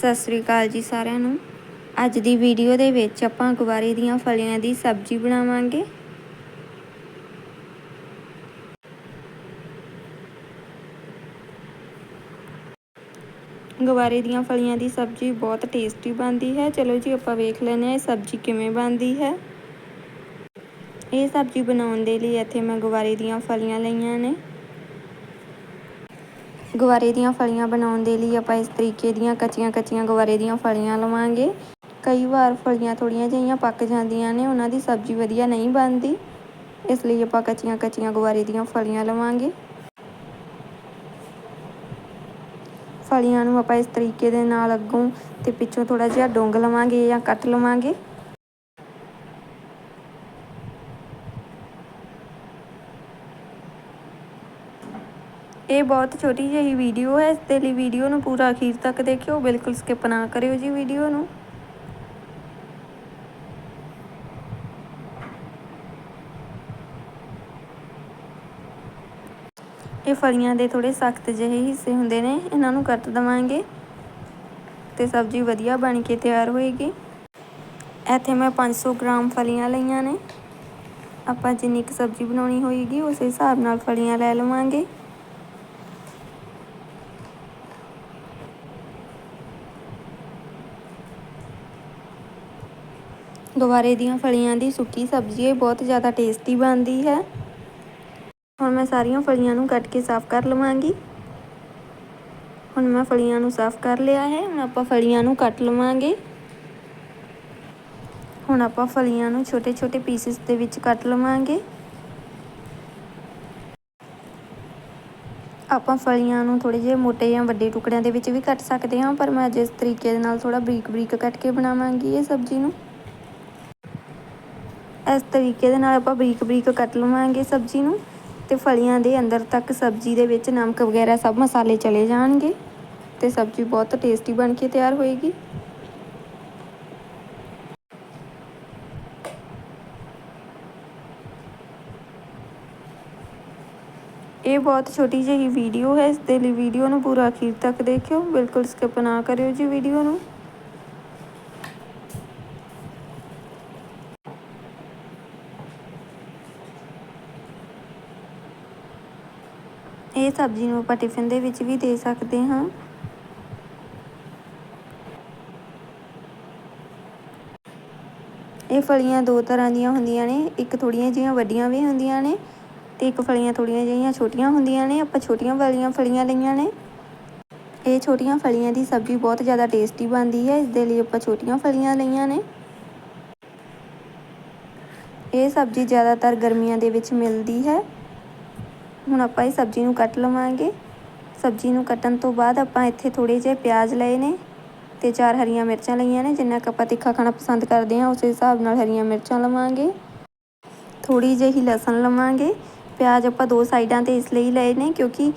ਸਤਿ ਸ੍ਰੀ ਅਕਾਲ ਜੀ ਸਾਰਿਆਂ ਨੂੰ। ਅੱਜ ਦੀ ਵੀਡੀਓ ਦੇ ਵਿੱਚ ਆਪਾਂ ਗੁਬਾਰੇ ਦੀਆਂ ਫਲੀਆਂ ਦੀ ਸਬਜ਼ੀ ਬਣਾਵਾਂਗੇ। ਗੁਵਾਰੇ ਦੀਆਂ ਫਲੀਆਂ ਦੀ ਸਬਜ਼ੀ ਬਹੁਤ ਟੇਸਟੀ ਬਣਦੀ ਹੈ। ਚਲੋ ਜੀ, ਆਪਾਂ ਵੇਖ ਲੈਂਦੇ ਹਾਂ ਇਹ ਸਬਜ਼ੀ ਕਿਵੇਂ ਬਣਦੀ ਹੈ। ਇਹ ਸਬਜ਼ੀ ਬਣਾਉਣ ਦੇ ਲਈ ਇੱਥੇ ਮੈਂ ਗੁਵਾਰੇ ਦੀਆਂ ਫਲੀਆਂ ਲਈਆਂ ਨੇ। ਗਵਾਰੇ ਦੀਆਂ ਫਲੀਆਂ ਬਣਾਉਣ ਦੇ ਲਈ ਆਪਾਂ ਇਸ ਤਰੀਕੇ ਦੀਆਂ ਕੱਚੀਆਂ ਕੱਚੀਆਂ ਗੁਵਾਰੇ ਦੀਆਂ ਫਲੀਆਂ ਲਵਾਂਗੇ। ਕਈ ਵਾਰ ਫਲੀਆਂ ਥੋੜੀਆਂ ਜਿਹੀਆਂ ਪੱਕ ਜਾਂਦੀਆਂ ਨੇ, ਉਹਨਾਂ ਦੀ ਸਬਜ਼ੀ ਵਧੀਆ ਨਹੀਂ ਬਣਦੀ। ਇਸ ਲਈ ਆਪਾਂ ਕੱਚੀਆਂ ਕੱਚੀਆਂ ਗੁਵਾਰੇ ਦੀਆਂ ਫਲੀਆਂ ਲਵਾਂਗੇ। ਫਲੀਆਂ ਨੂੰ ਆਪਾਂ ਇਸ ਤਰੀਕੇ ਦੇ ਨਾਲ ਅੱਗੋਂ ਤੇ ਪਿੱਛੋਂ ਥੋੜਾ ਜਿਹਾ ਡੋਂਗ ਲਵਾਂਗੇ ਜਾਂ ਕੱਟ ਲਵਾਂਗੇ। ਇਹ ਬਹੁਤ ਛੋਟੀ ਜਿਹੀ ਵੀਡੀਓ ਹੈ, ਇਸ ਦੇ ਲਈ ਵੀਡੀਓ ਨੂੰ ਪੂਰਾ ਅਖੀਰ ਤੱਕ ਦੇਖਿਓ, ਬਿਲਕੁਲ ਸਕਿਪ ਨਾ ਕਰਿਓ ਜੀ ਵੀਡੀਓ ਨੂੰ। ਇਹ ਫਲੀਆਂ ਦੇ ਥੋੜੇ ਸਖਤ ਜਿਹੇ ਹਿੱਸੇ ਹੁੰਦੇ ਨੇ, ਇਹਨਾਂ ਨੂੰ ਕੱਟ ਦਵਾਂਗੇ ਤੇ ਸਬਜ਼ੀ ਵਧੀਆ ਬਣ ਕੇ ਤਿਆਰ ਹੋਏਗੀ। ਇੱਥੇ ਮੈਂ 500 ਗ੍ਰਾਮ ਫਲੀਆਂ ਲਈਆਂ ਨੇ। ਆਪਾਂ ਜਿੰਨੀ ਕੁ ਸਬਜ਼ੀ ਬਣਾਉਣੀ ਹੋਏਗੀ, ਉਸ ਹਿਸਾਬ ਨਾਲ ਫਲੀਆਂ ਲੈ ਲਵਾਂਗੇ। ਦੁਬਾਰੇ ਦੀਆਂ ਫਲੀਆਂ ਦੀ ਸੁੱਕੀ ਸਬਜ਼ੀ ਇਹ ਬਹੁਤ ਜ਼ਿਆਦਾ ਟੇਸਟੀ ਬਣਦੀ ਹੈ। ਹੁਣ ਮੈਂ ਸਾਰੀਆਂ ਫਲੀਆਂ ਨੂੰ ਕੱਟ ਕੇ ਸਾਫ਼ ਕਰ ਲਵਾਂਗੀ। ਹੁਣ ਮੈਂ ਫਲੀਆਂ ਨੂੰ ਸਾਫ਼ ਕਰ ਲਿਆ ਹੈ। ਹੁਣ ਆਪਾਂ ਫਲੀਆਂ ਨੂੰ ਕੱਟ ਲਵਾਂਗੇ। ਹੁਣ ਆਪਾਂ ਫਲੀਆਂ ਨੂੰ ਛੋਟੇ ਛੋਟੇ ਪੀਸਿਸ ਦੇ ਵਿੱਚ ਕੱਟ ਲਵਾਂਗੇ। ਆਪਾਂ ਫਲੀਆਂ ਨੂੰ ਥੋੜੇ ਜਿਹੇ ਮੋਟੇ ਜਾਂ ਵੱਡੇ ਟੁਕੜਿਆਂ ਦੇ ਵਿੱਚ ਵੀ ਕੱਟ ਸਕਦੇ ਹਾਂ, ਪਰ ਮੈਂ ਜਿਸ ਤਰੀਕੇ ਦੇ ਨਾਲ ਥੋੜਾ ਬਰੀਕ ਬਰੀਕ ਕੱਟ ਕੇ ਬਣਾਵਾਂਗੀ ਇਹ ਸਬਜ਼ੀ ਨੂੰ। ਇਸ ਤਰੀਕੇ ਦੇ ਨਾਲ ਆਪਾਂ ਬਰੀਕ ਬਰੀਕ ਕੱਟ ਲਵਾਂਗੇ ਸਬਜ਼ੀ ਨੂੰ ਤੇ ਫਲੀਆਂ ਦੇ ਅੰਦਰ ਤੱਕ ਸਬਜ਼ੀ ਦੇ ਵਿੱਚ ਨਮਕ ਵਗੈਰਾ ਸਭ ਮਸਾਲੇ ਚਲੇ ਜਾਣਗੇ ਤੇ ਸਬਜ਼ੀ ਬਹੁਤ ਟੇਸਟੀ ਬਣ ਕੇ ਤਿਆਰ ਹੋਏਗੀ। ਇਹ ਬਹੁਤ ਛੋਟੀ ਜਿਹੀ ਵੀਡੀਓ ਹੈ, ਇਸ ਦੇ ਲਈ ਵੀਡੀਓ ਨੂੰ ਪੂਰਾ ਅਖੀਰ ਤੱਕ ਦੇਖਿਓ, ਬਿਲਕੁਲ ਸਕਿਪ ਨਾ ਕਰਿਓ ਜੀ ਵੀਡੀਓ ਨੂੰ। ਇਹ ਸਬਜ਼ੀ ਨੂੰ ਆਪਾਂ ਟਿਫਿਨ ਦੇ ਵਿੱਚ ਵੀ ਦੇ ਸਕਦੇ ਹਾਂ। ਇਹ ਫਲੀਆਂ ਦੋ ਤਰ੍ਹਾਂ ਦੀਆਂ ਹੁੰਦੀਆਂ ਨੇ, ਇੱਕ ਥੋੜੀਆਂ ਜਿਹੀਆਂ ਵੱਡੀਆਂ ਵੀ ਹੁੰਦੀਆਂ ਨੇ ਤੇ ਇੱਕ ਫਲੀਆਂ ਥੋੜੀਆਂ ਜਿਹੀਆਂ ਛੋਟੀਆਂ ਹੁੰਦੀਆਂ ਨੇ। ਆਪਾਂ ਛੋਟੀਆਂ ਵਾਲੀਆਂ ਫਲੀਆਂ ਲਈਆਂ ਨੇ। ਇਹ ਛੋਟੀਆਂ ਫਲੀਆਂ ਦੀ ਸਬਜ਼ੀ ਬਹੁਤ ਜ਼ਿਆਦਾ ਟੇਸਟੀ ਬਣਦੀ ਹੈ। ਇਸ ਦੇ ਲਈ ਆਪਾਂ ਛੋਟੀਆਂ ਫਲੀਆਂ ਲਈਆਂ ਨੇ। ਇਹ ਸਬਜ਼ੀ ਜ਼ਿਆਦਾਤਰ ਗਰਮੀਆਂ ਦੇ ਵਿੱਚ ਮਿਲਦੀ ਹੈ। ਹੁਣ ਆਪਾਂ ਇਹ ਸਬਜ਼ੀ ਨੂੰ ਕੱਟ ਲਵਾਂਗੇ। ਸਬਜ਼ੀ ਨੂੰ ਕੱਟਣ ਤੋਂ ਬਾਅਦ ਆਪਾਂ ਇੱਥੇ ਥੋੜੇ ਜਿਹੇ ਪਿਆਜ਼ ਲਏ ਨੇ ਤੇ ਚਾਰ ਹਰੀਆਂ ਮਿਰਚਾਂ ਲਈਆਂ ਨੇ, ਜਿੰਨਾ ਕੁ ਆਪਾਂ ਤਿੱਖਾ ਖਾਣਾ ਪਸੰਦ ਕਰਦੇ ਹਾਂ, ਉਸ ਹਿਸਾਬ ਨਾਲ ਹਰੀਆਂ ਮਿਰਚਾਂ ਲਵਾਂਗੇ। ਥੋੜੀ ਜਿਹੀ ਲਸਣ ਲਵਾਂਗੇ। ਪਿਆਜ਼ ਆਪਾਂ ਦੋ ਸਾਈਡਾਂ ਤੇ ਇਸ ਲਈ ਲਏ ਨੇ, ਕਿਉਂਕਿ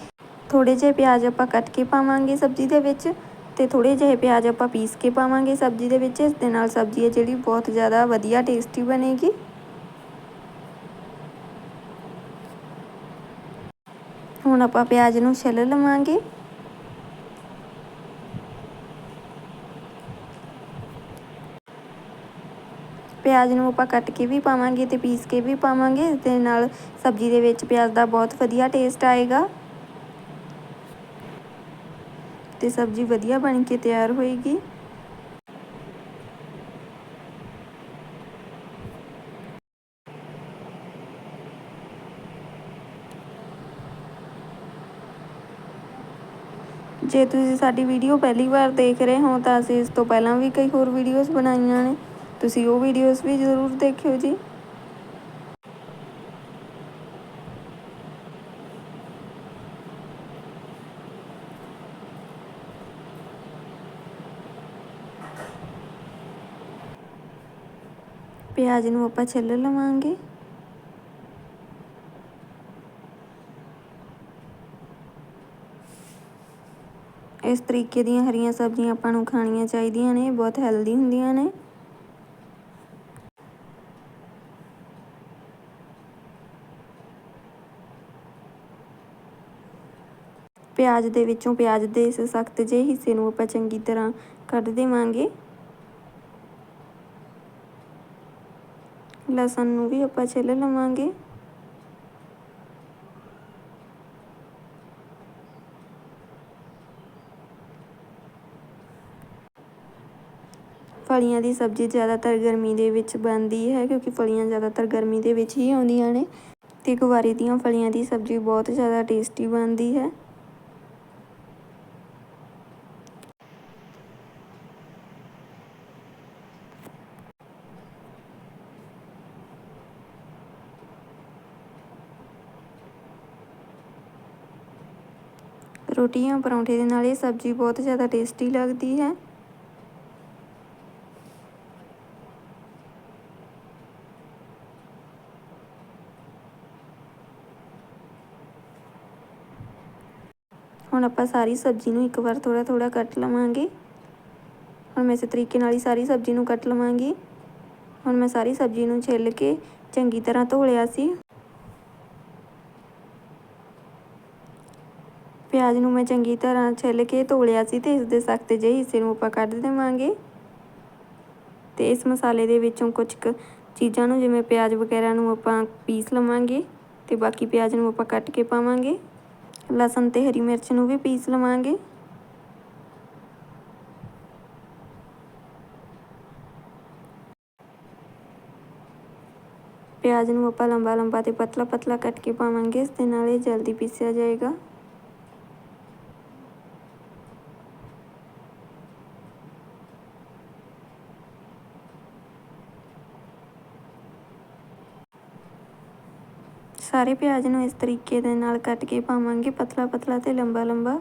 ਥੋੜੇ ਜਿਹੇ ਪਿਆਜ਼ ਆਪਾਂ ਕੱਟ ਕੇ ਪਾਵਾਂਗੇ ਸਬਜ਼ੀ ਦੇ ਵਿੱਚ ਤੇ ਥੋੜੇ ਜਿਹੇ ਪਿਆਜ਼ ਆਪਾਂ ਪੀਸ ਕੇ ਪਾਵਾਂਗੇ ਸਬਜ਼ੀ ਦੇ ਵਿੱਚ। ਇਸ ਦੇ ਨਾਲ ਸਬਜ਼ੀ ਹੈ ਜਿਹੜੀ ਬਹੁਤ ਜ਼ਿਆਦਾ ਵਧੀਆ ਟੇਸਟੀ ਬਣੇਗੀ। ਹੁਣ ਆਪਾਂ ਪਿਆਜ਼ ਨੂੰ ਛਿੱਲ ਲਵਾਂਗੇ। ਪਿਆਜ਼ ਨੂੰ ਆਪਾਂ ਕੱਟ ਕੇ ਵੀ ਪਾਵਾਂਗੇ ਤੇ ਪੀਸ ਕੇ ਵੀ ਪਾਵਾਂਗੇ ਇਸ ਦੇ ਨਾਲ ਸਬਜ਼ੀ ਦੇ ਵਿੱਚ ਪਿਆਜ਼ ਦਾ ਬਹੁਤ ਵਧੀਆ ਟੇਸਟ ਆਏਗਾ। ਤੇ ਸਬਜ਼ੀ ਵਧੀਆ ਬਣ ਕੇ ਤਿਆਰ ਹੋਏਗੀ। ਜੇ ਤੁਸੀਂ ਸਾਡੀ ਵੀਡੀਓ ਪਹਿਲੀ ਵਾਰ ਦੇਖ ਰਹੇ ਹੋ ਤਾਂ ਅਸੀਂ ਇਸ ਤੋਂ ਪਹਿਲਾਂ ਵੀ ਕਈ ਹੋਰ ਵੀਡੀਓਜ਼ ਬਣਾਈਆਂ ਨੇ। ਤੁਸੀਂ ਉਹ ਵੀਡੀਓਜ਼ ਵੀ ਜ਼ਰੂਰ ਦੇਖਿਓ ਜੀ। ਪਿਆਜ਼ ਨੂੰ ਆਪਾਂ ਛਿੱਲ ਲਵਾਂਗੇ। ਇਸ ਤਰੀਕੇ ਦੀਆਂ ਹਰੀਆਂ ਸਬਜ਼ੀਆਂ ਆਪਾਂ ਨੂੰ ਖਾਣੀਆਂ ਚਾਹੀਦੀਆਂ ਨੇ, ਬਹੁਤ ਹੈਲਦੀ ਹੁੰਦੀਆਂ ਨੇ। ਪਿਆਜ਼ ਦੇ ਵਿੱਚੋਂ ਪਿਆਜ਼ ਦੇ ਇਸ ਸਖਤ ਜਿਹੇ ਹਿੱਸੇ ਨੂੰ ਆਪਾਂ ਚੰਗੀ ਤਰ੍ਹਾਂ ਕੱਢ ਦੇਵਾਂਗੇ। ਲਸਣ ਨੂੰ ਵੀ ਆਪਾਂ ਛਿੱਲ ਲਵਾਂਗੇ। ਫਲੀਆਂ ਦੀ ਸਬਜ਼ੀ ਜ਼ਿਆਦਾਤਰ ਗਰਮੀ ਦੇ ਵਿੱਚ ਬਣਦੀ ਹੈ, ਕਿਉਂਕਿ ਫਲੀਆਂ ਜ਼ਿਆਦਾਤਰ ਗਰਮੀ ਦੇ ਵਿੱਚ ਹੀ ਆਉਂਦੀਆਂ ਨੇ। ਤੇ ਗੁਵਾਰੇ ਦੀਆਂ ਫਲੀਆਂ ਦੀ ਸਬਜ਼ੀ ਬਹੁਤ ਜ਼ਿਆਦਾ ਟੇਸਟੀ ਬਣਦੀ ਹੈ। ਰੋਟੀਆਂ, ਪਰੌਂਠੇ ਦੇ ਨਾਲ ਇਹ ਸਬਜ਼ੀ ਬਹੁਤ ਜ਼ਿਆਦਾ ਟੇਸਟੀ ਲੱਗਦੀ ਹੈ। ਹੁਣ ਆਪਾਂ ਸਾਰੀ ਸਬਜ਼ੀ ਨੂੰ ਇੱਕ ਵਾਰ ਥੋੜਾ ਥੋੜਾ ਕੱਟ ਲਵਾਂਗੇ। ਹੁਣ ਮੈਂ ਇਸ ਤਰੀਕੇ ਨਾਲ ਹੀ ਸਾਰੀ ਸਬਜ਼ੀ ਨੂੰ ਕੱਟ ਲਵਾਂਗੀ। ਹੁਣ ਮੈਂ ਸਾਰੀ ਸਬਜ਼ੀ ਨੂੰ ਛਿੱਲ ਕੇ ਚੰਗੀ ਤਰ੍ਹਾਂ ਧੋ ਲਿਆ ਸੀ। ਪਿਆਜ਼ ਨੂੰ ਮੈਂ ਚੰਗੀ ਤਰ੍ਹਾਂ ਛਿੱਲ ਕੇ ਧੋ ਲਿਆ ਸੀ ਤੇ ਇਸ ਦੇ ਸਖਤ ਜਿਹੇ ਹਿੱਸੇ ਨੂੰ ਆਪਾਂ ਕੱਢ ਦੇਵਾਂਗੇ। ਤੇ ਇਸ ਮਸਾਲੇ ਦੇ ਵਿੱਚੋਂ ਕੁਝ ਕੁ ਚੀਜ਼ਾਂ ਨੂੰ ਜਿਵੇਂ ਪਿਆਜ਼ ਵਗੈਰਾ ਨੂੰ ਆਪਾਂ ਪੀਸ ਲਵਾਂਗੇ ਤੇ ਬਾਕੀ ਪਿਆਜ਼ ਨੂੰ ਆਪਾਂ ਕੱਟ ਕੇ ਪਾਵਾਂਗੇ। ਲਸਣ ਤੇ ਹਰੀ ਮਿਰਚ ਨੂੰ ਵੀ ਪੀਸ ਲਵਾਂਗੇ ਪਿਆਜ਼ ਨੂੰ ਆਪਾਂ ਲੰਬਾ ਲੰਬਾ ਤੇ ਪਤਲਾ ਪਤਲਾ ਕੱਟ ਕੇ ਪਾਵਾਂਗੇ ਇਸ ਦੇ ਨਾਲ ਇਹ ਜਲਦੀ ਪੀਸਿਆ ਜਾਏਗਾ ਸਾਰੇ ਪਿਆਜ਼ ਨੂੰ ਇਸ ਤਰੀਕੇ ਦੇ ਨਾਲ ਕੱਟ ਕੇ ਪਾਵਾਂਗੇ ਪਤਲਾ ਪਤਲਾ ਤੇ ਲੰਬਾ ਲੰਬਾ।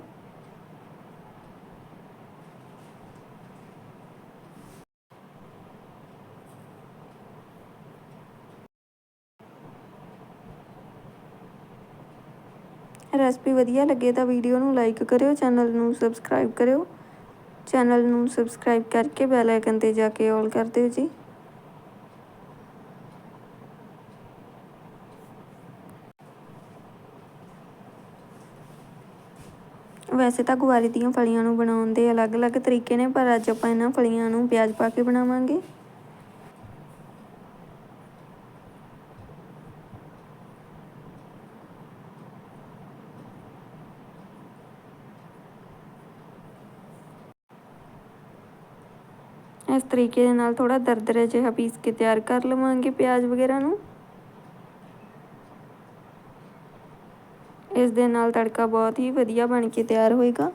ਰੈਸਪੀ ਵਧੀਆ ਲੱਗੇ ਤਾਂ ਵੀਡੀਓ ਨੂੰ ਲਾਈਕ ਕਰਿਓ, ਚੈਨਲ ਨੂੰ ਸਬਸਕ੍ਰਾਈਬ ਕਰਿਓ। ਚੈਨਲ ਨੂੰ ਸਬਸਕ੍ਰਾਈਬ ਕਰਕੇ ਬੈਲ ਆਈਕਨ ਤੇ ਜਾ ਕੇ ਆਲ ਕਰ ਦਿਓ ਜੀ। ਵੈਸੇ ਤਾਂ ਗੁਵਾਰੇ ਦੀਆਂ ਫਲੀਆਂ ਨੂੰ ਬਣਾਉਣ ਦੇ ਅਲੱਗ-ਅਲੱਗ ਤਰੀਕੇ ਨੇ, ਪਰ ਅੱਜ ਆਪਾਂ ਇਹਨਾਂ ਫਲੀਆਂ ਨੂੰ ਪਿਆਜ਼ ਪਾ ਕੇ ਬਣਾਵਾਂਗੇ। ਇਸ ਤਰੀਕੇ ਦੇ ਨਾਲ ਥੋੜਾ ਦਰਦਰਾ ਜਿਹਾ ਪੀਸ ਕੇ ਤਿਆਰ ਕਰ ਲਵਾਂਗੇ ਪਿਆਜ਼ ਵਗੈਰਾ ਨੂੰ। ਇਸ ਦੇ ਨਾਲ ਤੜਕਾ ਬਹੁਤ ਹੀ ਵਧੀਆ ਬਣ ਕੇ ਤਿਆਰ ਹੋਏਗਾ।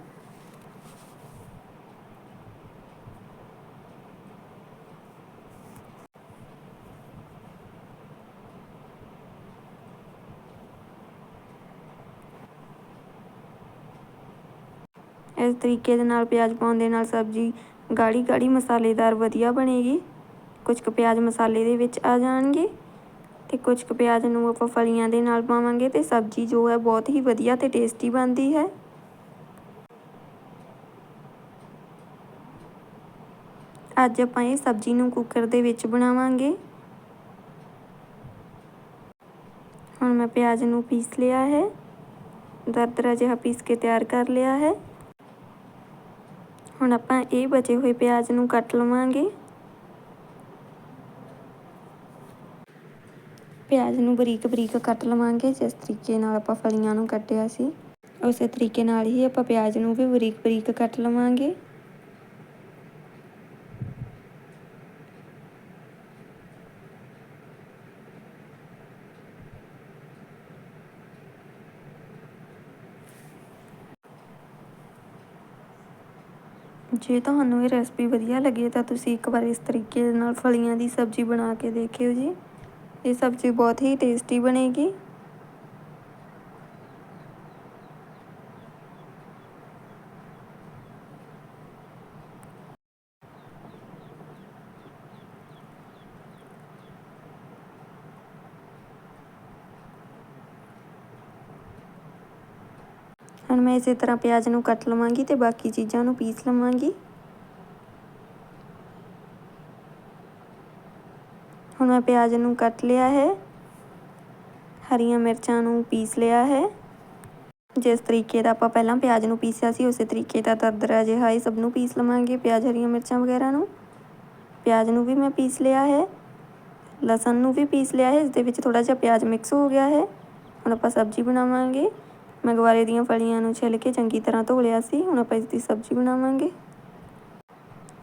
ਇਸ ਤਰੀਕੇ ਦੇ ਨਾਲ ਪਿਆਜ਼ ਪਾਉਣ ਦੇ ਨਾਲ ਸਬਜ਼ੀ ਗਾੜੀ ਗਾੜੀ ਮਸਾਲੇਦਾਰ ਵਧੀਆ ਬਣੇਗੀ। ਕੁਝ ਕੁ ਪਿਆਜ਼ ਮਸਾਲੇ ਦੇ ਵਿੱਚ ਆ ਜਾਣਗੇ। ਤੇ ਕੁਝ ਕੁ ਪਿਆਜ਼ ਨੂੰ ਆਪਾਂ ਫਲੀਆਂ ਦੇ ਨਾਲ ਪਾਵਾਂਗੇ ਤੇ ਸਬਜ਼ੀ ਜੋ ਹੈ ਬਹੁਤ ਹੀ ਵਧੀਆ ਤੇ ਟੇਸਟੀ ਬਣਦੀ ਹੈ। ਅੱਜ ਆਪਾਂ ਇਹ ਸਬਜ਼ੀ ਨੂੰ ਕੁੱਕਰ ਦੇ ਵਿੱਚ ਬਣਾਵਾਂਗੇ। ਹੁਣ ਮੈਂ ਪਿਆਜ਼ ਨੂੰ ਪੀਸ ਲਿਆ ਹੈ। ਦਰਦਰਾ ਜਿਹਾ ਪੀਸ ਕੇ ਤਿਆਰ ਕਰ ਲਿਆ ਹੈ। ਹੁਣ ਆਪਾਂ ਇਹ ਬਚੇ ਹੋਏ ਪਿਆਜ਼ ਨੂੰ ਕੱਟ ਲਵਾਂਗੇ। ਪਿਆਜ਼ ਨੂੰ ਬਰੀਕ ਬਰੀਕ ਕੱਟ ਲਵਾਂਗੇ, ਜਿਸ ਤਰੀਕੇ ਨਾਲ ਆਪਾਂ ਫਲੀਆਂ ਨੂੰ ਕੱਟਿਆ ਸੀ। ਉਸੇ ਤਰੀਕੇ ਨਾਲ ਹੀ ਆਪਾਂ ਪਿਆਜ਼ ਨੂੰ ਵੀ ਬਰੀਕ ਬਰੀਕ ਕੱਟ ਲਵਾਂਗੇ। ਜੇ ਤੁਹਾਨੂੰ ਇਹ ਰੈਸਪੀ ਵਧੀਆ ਲੱਗੇ ਤਾਂ ਤੁਸੀਂ ਇੱਕ ਵਾਰ ਇਸ ਤਰੀਕੇ ਨਾਲ ਫਲੀਆਂ ਦੀ ਸਬਜ਼ੀ ਬਣਾ ਕੇ ਦੇਖਿਓ ਜੀ। ਇਹ ਸਬਜ਼ੀ ਬਹੁਤ ਹੀ ਟੇਸਟੀ ਬਣੇਗੀ। ਹੁਣ ਮੈਂ ਇਸੇ ਤਰ੍ਹਾਂ ਪਿਆਜ਼ ਨੂੰ ਕੱਟ ਲਵਾਂਗੀ ਤੇ ਬਾਕੀ ਚੀਜ਼ਾਂ ਨੂੰ ਪੀਸ ਲਵਾਂਗੀ। ਹੁਣ ਮੈਂ ਪਿਆਜ਼ ਨੂੰ ਕੱਟ ਲਿਆ ਹੈ। ਹਰੀਆਂ ਮਿਰਚਾਂ ਨੂੰ ਪੀਸ ਲਿਆ ਹੈ। ਜਿਸ ਤਰੀਕੇ ਦਾ ਆਪਾਂ ਪਹਿਲਾਂ ਪਿਆਜ਼ ਨੂੰ ਪੀਸਿਆ ਸੀ, ਉਸੇ ਤਰੀਕੇ ਦਾ ਦਰਦਰਾ ਜਿਹਾ ਇਹ ਸਭ ਨੂੰ ਪੀਸ ਲਵਾਂਗੇ, ਪਿਆਜ਼, ਹਰੀਆਂ ਮਿਰਚਾਂ ਵਗੈਰਾ ਨੂੰ। ਪਿਆਜ਼ ਨੂੰ ਵੀ ਮੈਂ ਪੀਸ ਲਿਆ ਹੈ। ਲਸਣ ਨੂੰ ਵੀ ਪੀਸ ਲਿਆ ਹੈ ਇਸ ਦੇ ਵਿੱਚ ਥੋੜਾ ਜਿਹਾ ਪਿਆਜ਼ ਮਿਕਸ ਹੋ ਗਿਆ ਹੈ। ਹੁਣ ਆਪਾਂ ਸਬਜ਼ੀ ਬਣਾਵਾਂਗੇ। ਮੈਂ ਗਵਾਰੇ ਦੀਆਂ ਫਲੀਆਂ ਨੂੰ ਛਿੱਲ ਕੇ ਚੰਗੀ ਤਰ੍ਹਾਂ ਧੋ ਲਿਆ ਸੀ, ਹੁਣ ਆਪਾਂ ਇਸ ਦੀ ਸਬਜ਼ੀ ਬਣਾਵਾਂਗੇ।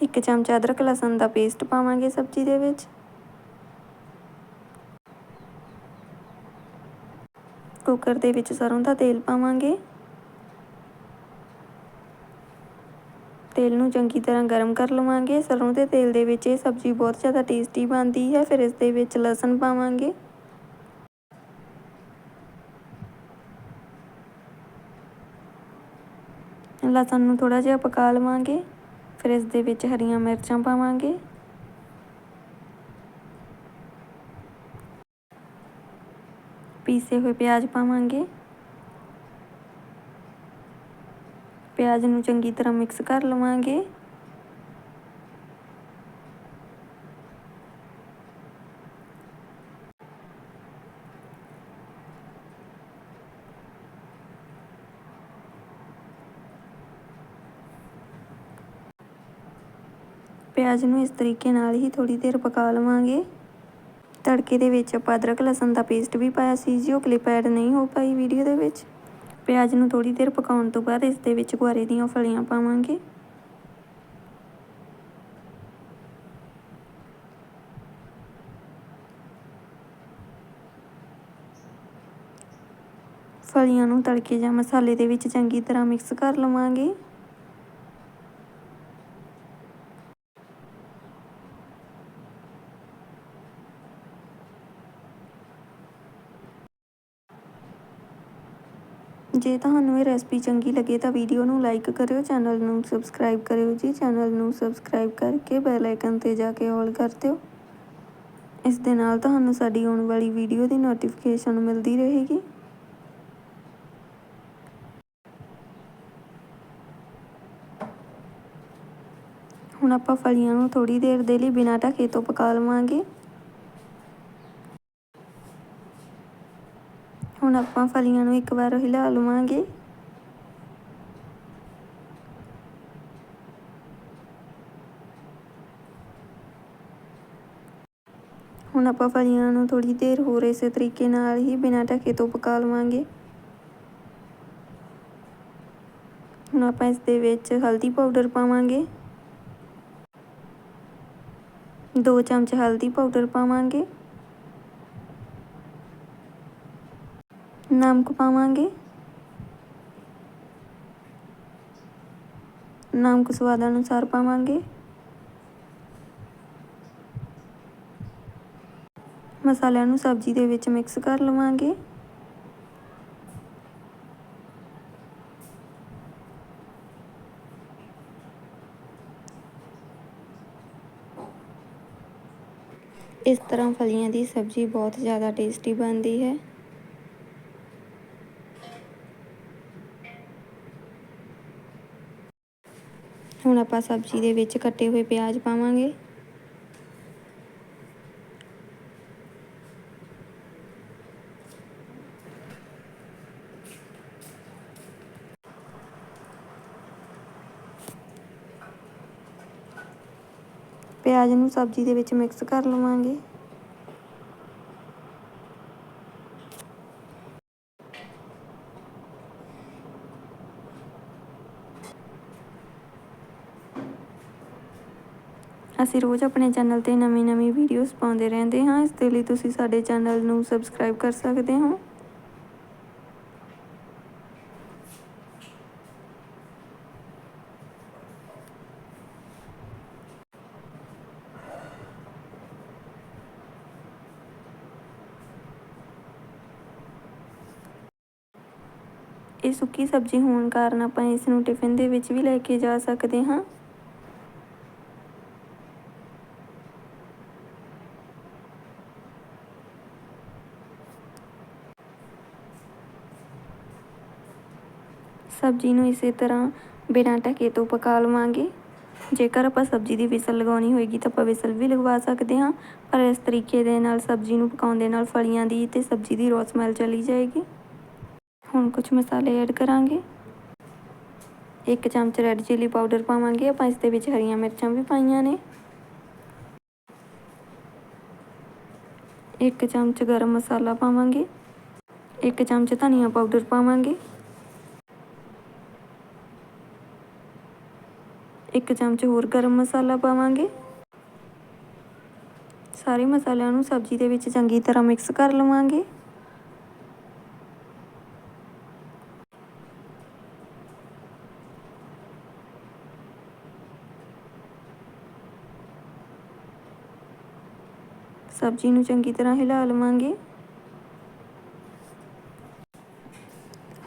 ਇੱਕ ਚਮਚਾ ਅਦਰਕ ਲਸਣ ਦਾ ਪੇਸਟ ਪਾਵਾਂਗੇ ਸਬਜ਼ੀ ਦੇ ਵਿੱਚ। ਕੁੱਕਰ ਦੇ ਵਿੱਚ ਸਰੋਂ ਦਾ ਤੇਲ ਪਾਵਾਂਗੇ। ਤੇਲ ਨੂੰ ਚੰਗੀ ਤਰ੍ਹਾਂ ਗਰਮ ਕਰ ਲਵਾਂਗੇ। ਸਰੋਂ ਦੇ ਤੇਲ ਦੇ ਵਿੱਚ ਇਹ ਸਬਜ਼ੀ ਬਹੁਤ ਜ਼ਿਆਦਾ ਟੇਸਟੀ ਬਣਦੀ ਹੈ। ਫਿਰ ਇਸ ਦੇ ਵਿੱਚ ਲਸਣ ਪਾਵਾਂਗੇ। ਲਸਣ ਨੂੰ ਥੋੜਾ ਜਿਹਾ ਪਕਾ ਲਵਾਂਗੇ। ਫਿਰ ਇਸ ਦੇ ਵਿੱਚ ਹਰੀਆਂ ਮਿਰਚਾਂ ਪਾਵਾਂਗੇ। ਪੀਸੇ ਹੋਏ ਪਿਆਜ਼ ਪਾਵਾਂਗੇ। ਪਿਆਜ਼ ਨੂੰ ਚੰਗੀ ਤਰ੍ਹਾਂ ਮਿਕਸ ਕਰ ਲਵਾਂਗੇ। ਪਿਆਜ਼ ਨੂੰ ਇਸ ਤਰੀਕੇ ਨਾਲ ਹੀ ਥੋੜੀ ਦੇਰ ਪਕਾ ਲਵਾਂਗੇ। ਤੜਕੇ ਦੇ ਵਿੱਚ ਆਪਾਂ ਅਦਰਕ ਲਸਣ ਦਾ ਪੇਸਟ ਵੀ ਪਾਇਆ ਸੀ, ਜੀ ਉਹ ਕਲਿੱਪ ਐਡ ਨਹੀਂ ਹੋ ਪਾਈ ਵੀਡੀਓ ਦੇ ਵਿੱਚ। ਪਿਆਜ਼ ਨੂੰ ਥੋੜੀ ਦੇਰ ਪਕਾਉਣ ਤੋਂ ਬਾਅਦ ਇਸ ਦੇ ਵਿੱਚ ਗੁਆਰੇ ਦੀਆਂ ਫਲੀਆਂ ਪਾਵਾਂਗੇ। ਫਲੀਆਂ ਨੂੰ ਤੜਕੇ ਜਾਂ ਮਸਾਲੇ ਦੇ ਵਿੱਚ ਚੰਗੀ ਤਰ੍ਹਾਂ ਮਿਕਸ ਕਰ ਲਵਾਂਗੇ। ਜੇ ਤੁਹਾਨੂੰ ਇਹ ਰੈਸਪੀ ਚੰਗੀ ਲੱਗੇ ਤਾਂ ਵੀਡੀਓ ਨੂੰ ਲਾਈਕ ਕਰਿਓ ਚੈਨਲ ਨੂੰ ਸਬਸਕ੍ਰਾਈਬ ਕਰਿਓ ਜੀ। ਚੈਨਲ ਨੂੰ ਸਬਸਕ੍ਰਾਈਬ ਕਰਕੇ ਬੈਲ ਆਈਕਨ ਤੇ ਜਾ ਕੇ ਆਲ ਕਰ ਦਿਓ। ਇਸ ਦੇ ਨਾਲ ਤੁਹਾਨੂੰ ਸਾਡੀ ਆਉਣ ਵਾਲੀ ਵੀਡੀਓ ਦੀ ਨੋਟੀਫਿਕੇਸ਼ਨ ਮਿਲਦੀ ਰਹੇਗੀ। ਹੁਣ ਆਪਾਂ ਫਲੀਆਂ ਨੂੰ ਥੋੜੀ ਦੇਰ ਦੇ ਲਈ ਬਿਨਾਂ ਢੱਕੇ ਤੋਂ ਪਕਾ ਲਵਾਂਗੇ। ਹੁਣ ਆਪਾਂ ਫਲੀਆਂ ਨੂੰ ਇੱਕ ਵਾਰ ਹਿਲਾ ਲਵਾਂਗੇ। ਹੁਣ ਆਪਾਂ ਫਲੀਆਂ ਨੂੰ ਥੋੜੀ ਦੇਰ ਹੋਰ ਇਸੇ ਤਰੀਕੇ ਨਾਲ ਹੀ ਬਿਨਾਂ ਢਕੇ ਤੋਂ ਪਕਾ ਲਵਾਂਗੇ। ਹੁਣ ਆਪਾਂ ਇਸ ਦੇ ਵਿੱਚ ਹਲਦੀ ਪਾਊਡਰ ਪਾਵਾਂਗੇ। 2 ਚਮਚ ਹਲਦੀ ਪਾਊਡਰ ਪਾਵਾਂਗੇ। ਨਮਕ ਪਾਵਾਂਗੇ? ਨਮਕ ਸਵਾਦ ਅਨੁਸਾਰ ਪਾਵਾਂਗੇ। ਮਸਾਲਿਆਂ ਨੂੰ ਸਬਜ਼ੀ ਦੇ ਵਿੱਚ ਮਿਕਸ ਕਰ ਲਵਾਂਗੇ। ਇਸ ਤਰ੍ਹਾਂ ਫਲੀਆਂ ਦੀ ਸਬਜ਼ੀ ਬਹੁਤ ਜ਼ਿਆਦਾ ਟੇਸਟੀ ਬਣਦੀ ਹੈ। ਹੁਣ ਆਪਾਂ ਸਬਜ਼ੀ ਦੇ ਵਿੱਚ ਕੱਟੇ ਹੋਏ ਪਿਆਜ਼ ਪਾਵਾਂਗੇ। ਪਿਆਜ਼ ਨੂੰ ਸਬਜ਼ੀ ਦੇ ਵਿੱਚ ਮਿਕਸ ਕਰ ਲਵਾਂਗੇ। ਅਸੀਂ ਰੋਜ਼ ਆਪਣੇ ਚੈਨਲ ਤੇ ਨਵੀਂ-ਨਵੀਂ ਵੀਡੀਓਜ਼ ਪਾਉਂਦੇ ਰਹਿੰਦੇ ਹਾਂ। ਇਸ ਦੇ ਲਈ ਤੁਸੀਂ ਸਾਡੇ ਚੈਨਲ ਨੂੰ ਸਬਸਕ੍ਰਾਈਬ ਕਰ ਸਕਦੇ ਹੋ। ਇਹ ਸੁੱਕੀ ਸਬਜ਼ੀ ਹੋਣ ਕਾਰਨ ਆਪਾਂ ਇਸ ਨੂੰ ਟਿਫਿਨ ਦੇ ਵਿੱਚ ਵੀ ਲੈ ਕੇ ਜਾ ਸਕਦੇ ਹਾਂ। ਸਬਜ਼ੀ ਨੂੰ ਇਸੇ ਤਰ੍ਹਾਂ ਬਿਨਾਂ ਢਕੇ ਤੋਂ ਪਕਾ ਲਵਾਂਗੇ। ਜੇਕਰ ਆਪਾਂ ਸਬਜ਼ੀ ਦੀ ਵਿਸਲ ਲਗਾਉਣੀ ਹੋਏਗੀ ਤਾਂ ਆਪਾਂ ਵਿਸਲ ਵੀ ਲਗਵਾ ਸਕਦੇ ਹਾਂ, ਪਰ ਇਸ ਤਰੀਕੇ ਦੇ ਨਾਲ ਸਬਜ਼ੀ ਨੂੰ ਪਕਾਉਣ ਦੇ ਨਾਲ ਫਲੀਆਂ ਦੀ ਤੇ ਸਬਜ਼ੀ ਦੀ ਰੋਸ ਸਮੈਲ ਚਲੀ ਜਾਏਗੀ। ਹੁਣ ਕੁਝ ਮਸਾਲੇ ਐਡ ਕਰਾਂਗੇ। ਇੱਕ ਚਮਚ ਰੈੱਡ ਚਿੱਲੀ ਪਾਊਡਰ ਪਾਵਾਂਗੇ। ਆਪਾਂ ਇਸ ਦੇ ਵਿੱਚ ਹਰੀਆਂ ਮਿਰਚਾਂ ਵੀ ਪਾਈਆਂ ਨੇ। ਇੱਕ ਚਮਚ ਗਰਮ ਮਸਾਲਾ ਪਾਵਾਂਗੇ। ਇੱਕ ਚਮਚ ਧਨੀਆ ਪਾਊਡਰ ਪਾਵਾਂਗੇ। ਇੱਕ ਚਮਚ ਹੋਰ ਗਰਮ ਮਸਾਲਾ ਪਾਵਾਂਗੇ। ਸਾਰੇ ਮਸਾਲਿਆਂ ਨੂੰ ਸਬਜ਼ੀ ਦੇ ਵਿੱਚ ਚੰਗੀ ਤਰ੍ਹਾਂ ਮਿਕਸ ਕਰ ਲਵਾਂਗੇ। ਸਬਜ਼ੀ ਨੂੰ ਚੰਗੀ ਤਰ੍ਹਾਂ ਹਿਲਾ ਲਵਾਂਗੇ।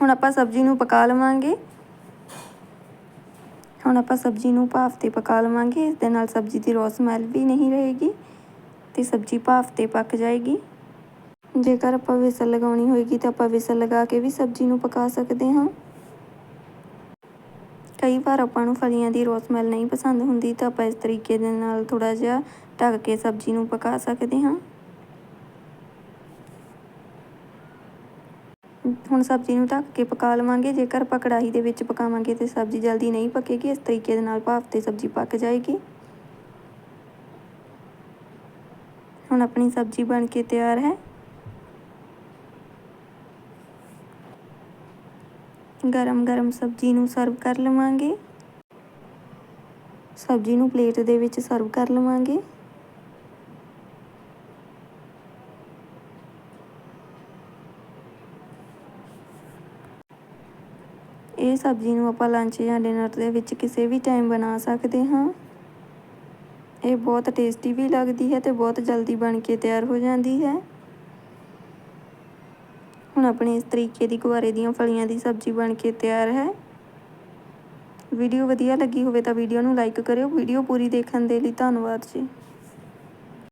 ਹੁਣ ਆਪਾਂ ਸਬਜ਼ੀ ਨੂੰ ਪਕਾ ਲਵਾਂਗੇ। ਹੁਣ ਆਪਾਂ ਸਬਜ਼ੀ ਨੂੰ ਭਾਫ ਤੇ ਪਕਾ ਲਵਾਂਗੇ, ਇਸ ਦੇ ਨਾਲ ਸਬਜ਼ੀ ਦੀ ਰੋਸ ਸਮੈਲ ਵੀ ਨਹੀਂ ਰਹੇਗੀ ਤੇ ਸਬਜ਼ੀ ਭਾਫ ਤੇ ਪੱਕ ਜਾਏਗੀ। ਜੇਕਰ ਆਪਾਂ ਵਿਸਲ ਲਗਾਉਣੀ ਹੋਏਗੀ ਤਾਂ ਆਪਾਂ ਵਿਸਲ ਲਗਾ ਕੇ ਵੀ ਸਬਜ਼ੀ ਨੂੰ ਪਕਾ ਸਕਦੇ ਹਾਂ। ਕਈ ਵਾਰ ਆਪਾਂ ਨੂੰ ਫਲੀਆਂ ਦੀ ਰੋਸ ਸਮੈਲ ਨਹੀਂ ਪਸੰਦ ਹੁੰਦੀ ਤਾਂ ਆਪਾਂ ਇਸ ਤਰੀਕੇ ਦੇ ਨਾਲ ਥੋੜਾ ਜਿਹਾ ਢੱਕ ਕੇ ਸਬਜ਼ੀ ਨੂੰ ਪਕਾ ਸਕਦੇ ਹਾਂ। ਹੁਣ ਸਬਜ਼ੀ ਨੂੰ ਢੱਕ ਕੇ ਪਕਾ ਲਵਾਂਗੇ। ਜੇਕਰ ਆਪਾਂ ਕੜਾਹੀ ਦੇ ਵਿੱਚ ਪਕਾਵਾਂਗੇ ਤੇ ਸਬਜ਼ੀ ਜਲਦੀ ਨਹੀਂ ਪੱਕੇਗੀ, ਇਸ ਤਰੀਕੇ ਦੇ ਨਾਲ ਭਾਫ ਤੇ ਸਬਜ਼ੀ ਪੱਕ ਜਾਏਗੀ। ਹੁਣ ਆਪਣੀ ਸਬਜ਼ੀ ਬਣ ਕੇ ਤਿਆਰ ਹੈ। ਗਰਮ ਗਰਮ ਸਬਜ਼ੀ ਨੂੰ ਸਰਵ ਕਰ ਲਵਾਂਗੇ। ਸਬਜ਼ੀ ਨੂੰ ਪਲੇਟ ਦੇ ਵਿੱਚ ਸਰਵ ਕਰ ਲਵਾਂਗੇ। ਇਹ ਸਬਜ਼ੀ ਨੂੰ ਆਪਾਂ ਲੰਚ ਜਾਂ ਡਿਨਰ ਦੇ ਵਿੱਚ ਕਿਸੇ ਵੀ ਟਾਈਮ ਬਣਾ ਸਕਦੇ ਹਾਂ। ਇਹ ਬਹੁਤ ਟੇਸਟੀ ਵੀ ਲੱਗਦੀ ਹੈ ਤੇ ਬਹੁਤ ਜਲਦੀ ਬਣ ਕੇ ਤਿਆਰ ਹੋ ਜਾਂਦੀ ਹੈ। ਹੁਣ ਆਪਣੇ ਇਸ ਤਰੀਕੇ ਦੀ ਗੁਆਰੇ ਦੀਆਂ ਫਲੀਆਂ ਦੀ ਸਬਜ਼ੀ ਬਣ ਕੇ ਤਿਆਰ ਹੈ। ਵੀਡੀਓ ਵਧੀਆ ਲੱਗੀ ਹੋਵੇ ਤਾਂ ਵੀਡੀਓ ਨੂੰ ਲਾਈਕ ਕਰਿਓ। ਵੀਡੀਓ ਪੂਰੀ ਦੇਖਣ ਦੇ ਲਈ ਧੰਨਵਾਦ ਜੀ।